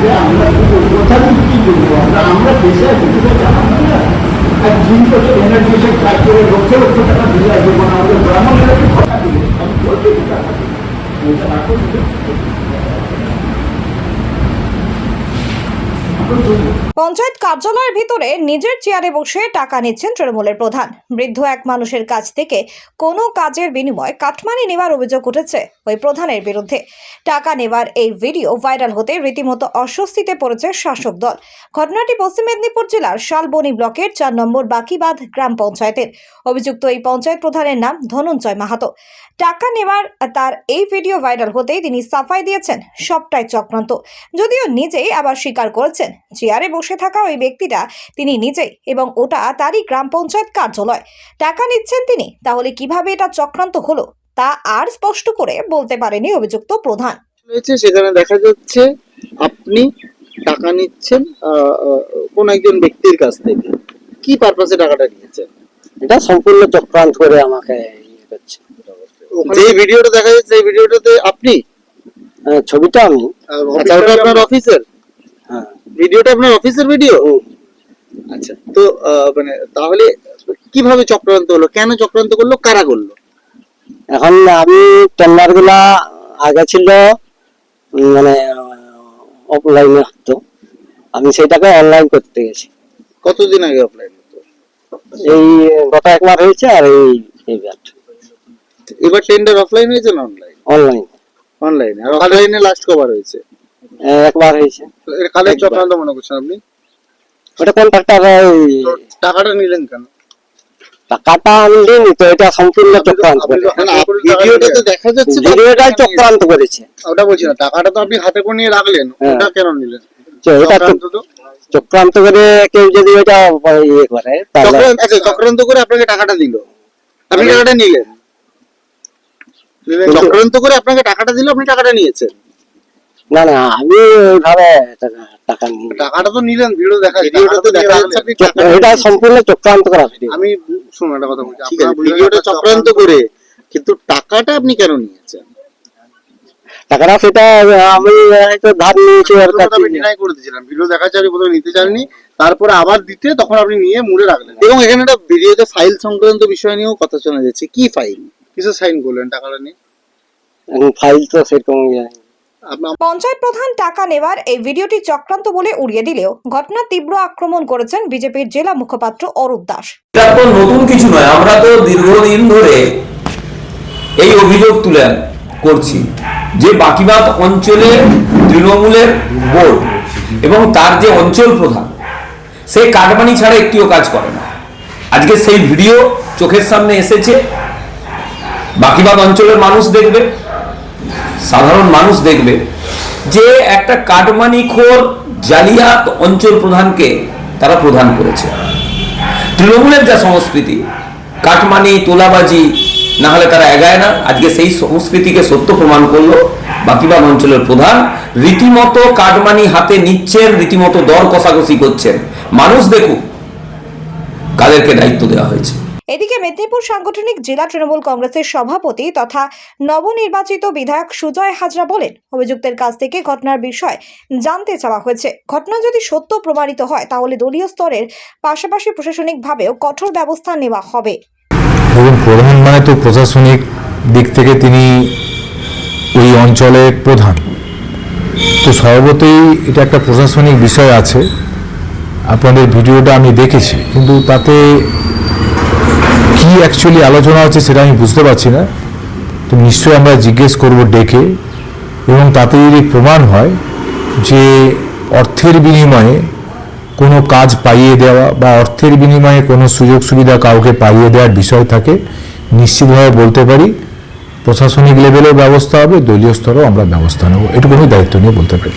যে আমরা কি কোথা কোথায় কি করব? আমরা আমরা আছি কোথাও না আর তিন এনার্জি এনার্জি কাজ করে লক্ষ লক্ষ টাকা দিয়ে আসব না আমাদের ব্রাহ্মণেরা কি কথা দিলে আমি বলছি কি টাকা দিলে এটা রাখো পঞ্চায়েত কার্যালয়ের ভিতরে নিজের চেয়ারে বসে টাকা নিচ্ছেন তৃণমূলের প্রধান। বৃদ্ধ এক মানুষের কাছ থেকে কোনো কাজের বিনিময়ে কাটমানি নেওয়ার অভিযোগ উঠেছে ওই প্রধানের বিরুদ্ধে। টাকা নেওয়ার এই ভিডিও ভাইরাল হতে রীতিমতো অস্বস্তিতে পড়েছে শাসক দল। ঘটনাটি পশ্চিম মেদিনীপুর জেলার শালবনি ব্লকের চার নম্বর বাকিবাদ গ্রাম পঞ্চায়েতের। অভিযুক্ত এই পঞ্চায়েত প্রধানের নাম ধনঞ্জয় মাহাতো। টাকা নেওয়ার তার এই ভিডিও ভাইরাল হতেই তিনি সাফাই দিয়েছেন, সবটাই চক্রান্ত। যদিও নিজেই আবার স্বীকার করেছেন, চেয়ারে বসে থাকা ওই ব্যক্তিটা তিনি নিজেই এবং ওটা তারই গ্রাম পঞ্চায়েত কার্যালয়। টাকা নিচ্ছেন তিনি তাহলে কীভাবে এটা চক্রান্ত হলো তা আর স্পষ্ট করে বলতে পারেনি অভিযুক্ত প্রধান। হয়েছে সেখানে দেখা যাচ্ছে আপনি টাকা নিচ্ছেন কোন একজন ব্যক্তির কাছ থেকে। কি পারপাসে টাকাটা নিয়েছেন? এটা সম্পূর্ণ চক্রান্ত করে আমাকে ইয়ে করছে। যে ভিডিওটা দেখা যাচ্ছে এই ভিডিওটাতে আপনি? ছবিটা আমি। আচ্ছা ওটা আপনার অফিসের ভিডিওটা আপনার অফিসের ভিডিও? আচ্ছা তো মানে তাহলে কীভাবে চক্রান্ত হলো? কেন চক্রান্ত করল? কারা করল? এখন আমি টেন্ডারগুলা আগে ছিল মানে অফলাইনে হতো। আমি সেটাকে অনলাইন করতে গেছি। কতদিন আগে অফলাইন হতো? এই গত একবার হয়েছে আর এই এইবার এবার টেন্ডার অফলাইন হয়েছে না অনলাইন অনলাইন অনলাইনে আর অনলাইনে লাস্ট কবার হয়েছে? একবার হয়েছে। কালের। চক্রান্ত মনে করছেন আপনি? ওটা কন্ট্রাক্টর তো টাকাটা নিলেন কেন? টাকাটা আমি দিইনি তো এটা সম্পূর্ণ চক্রান্ত করে না, না, দেখা যাচ্ছে তো ভিডিওটাই টাকা চক্রান্ত করেছে। ওটা বলছি না টাকাটা তো আপনি হাতে করে নিয়ে রাখলেন হ্যাঁ। ওটা কেন নিলেন? তো এটা চক্রান্ত করে কেউ যদি ওটা ইয়ে করে চক্রান্ত আচ্ছা, চক্রান্ত করে আপনাকে টাকাটা দিল। আপনি টাকাটা নিলেন। চক্রান্ত করে আপনাকে টাকাটা দিল আপনি টাকাটা নিয়েছেন। না না আমি ওইভাবে টাকা- টাকা নিই টাকাটা তো নিলেন ভিডিও দেখা ভিডিওটাতে দেখা যাচ্ছে। এটা সম্পূর্ণ চক্রান্ত করা ভিডিও আমি শুনুন একটা কথা বলছি। ভিডিওটা চক্রান্ত করে কিন্তু টাকাটা আপনি কেন নিয়েছেন? টাকাটা সেটা আমি হয়তো ধার নিয়েছি প্রথমে তো ডিনাই করে দিয়েছিলেন ভিডিও দেখা যাচ্ছে প্রথমে নিতে চাননি তারপরে আবার দিতে তখন আপনি নিয়ে মুড়ে রাখলেন। এবং এখানে একটা ভিডিওতে ফাইল সংক্রান্ত বিষয় নিয়েও কথা শোনা যাচ্ছে। কি ফাইল কিসের সাইন করলেন টাকাটা নিয়ে? ফাইল তো সেরকম ইয়ে পঞ্চায়েত প্রধান টাকা নেওয়ার এই ভিডিওটি চক্রান্ত বলে উড়িয়ে দিলেও ঘটনার তীব্র আক্রমণ করেছেন বিজেপির জেলা মুখপাত্র অরূপ দাস। নতুন কিছু নয়, আমরা তো দীর্ঘদিন ধরে এই অভিযোগ তুলে করছি যে বাকিবাদ অঞ্চলে তৃণমূলের বোর্ড এবং তার যে অঞ্চল প্রধান, সে কাটমানি ছাড়া একটিও কাজ করে না। আজকে সেই ভিডিও চোখের সামনে এসেছে, বাকিবাদ অঞ্চলের মানুষ দেখবে। সাধারণ মানুষ দেখবে যে একটা কাটমানি খোর জালিয়াত অঞ্চল প্রধানকে তারা প্রধান করেছে। তৃণমূলের যা সংস্কৃতি কাটমানি তোলাবাজি, না হলে তারা এগায় না। আজকে সেই সংস্কৃতিকে সত্য প্রমাণ করল বাকিবাদ অঞ্চলের প্রধান। রীতিমতো কাটমানি হাতে নিচ্ছেন, রীতিমতো দর কষাকষি করছেন। মানুষ দেখুক কাদেরকে দায়িত্ব দেওয়া হয়েছে। এদিকে মেদিনীপুর সাংগঠনিক জেলা তৃণমূল কংগ্রেসের সভাপতি তথা নবনির্বাচিত বিধায়ক সুজয় হাজরা বলেন, অভিযুক্তের কাছ থেকে ঘটনার বিষয় জানতে চাওয়া হয়েছে। ঘটনা যদি সত্য প্রমাণিত হয়, তাহলে দলীয় স্তরের পাশাপাশি প্রশাসনিকভাবেও কঠোর ব্যবস্থা নেওয়া হবে। প্রধান মানে তো প্রশাসনিক দিক থেকে তিনি ওই অঞ্চলের প্রধান। তো স্বভাবতই এটা একটা প্রশাসনিক বিষয় আছে। আপনাদের ভিডিওটা আমি দেখেছি, কিন্তু তাতে কি অ্যাকচুয়ালি আলোচনা হচ্ছে সেটা আমি বুঝতে পারছি না। তো নিশ্চয়ই আমরা জিজ্ঞেস করব ডেকে এবং তাতে যদি প্রমাণ হয় যে অর্থের বিনিময়ে কোনো কাজ পাইয়ে দেওয়া বা অর্থের বিনিময়ে কোনো সুযোগ সুবিধা কাউকে পাইয়ে দেওয়ার বিষয় থাকে, নিশ্চিতভাবে বলতে পারি প্রশাসনিক লেভেলেও ব্যবস্থা হবে, দলীয় স্তরেও আমরা ব্যবস্থা নেব। এটুকু দায়িত্ব নিয়ে বলতে পারি।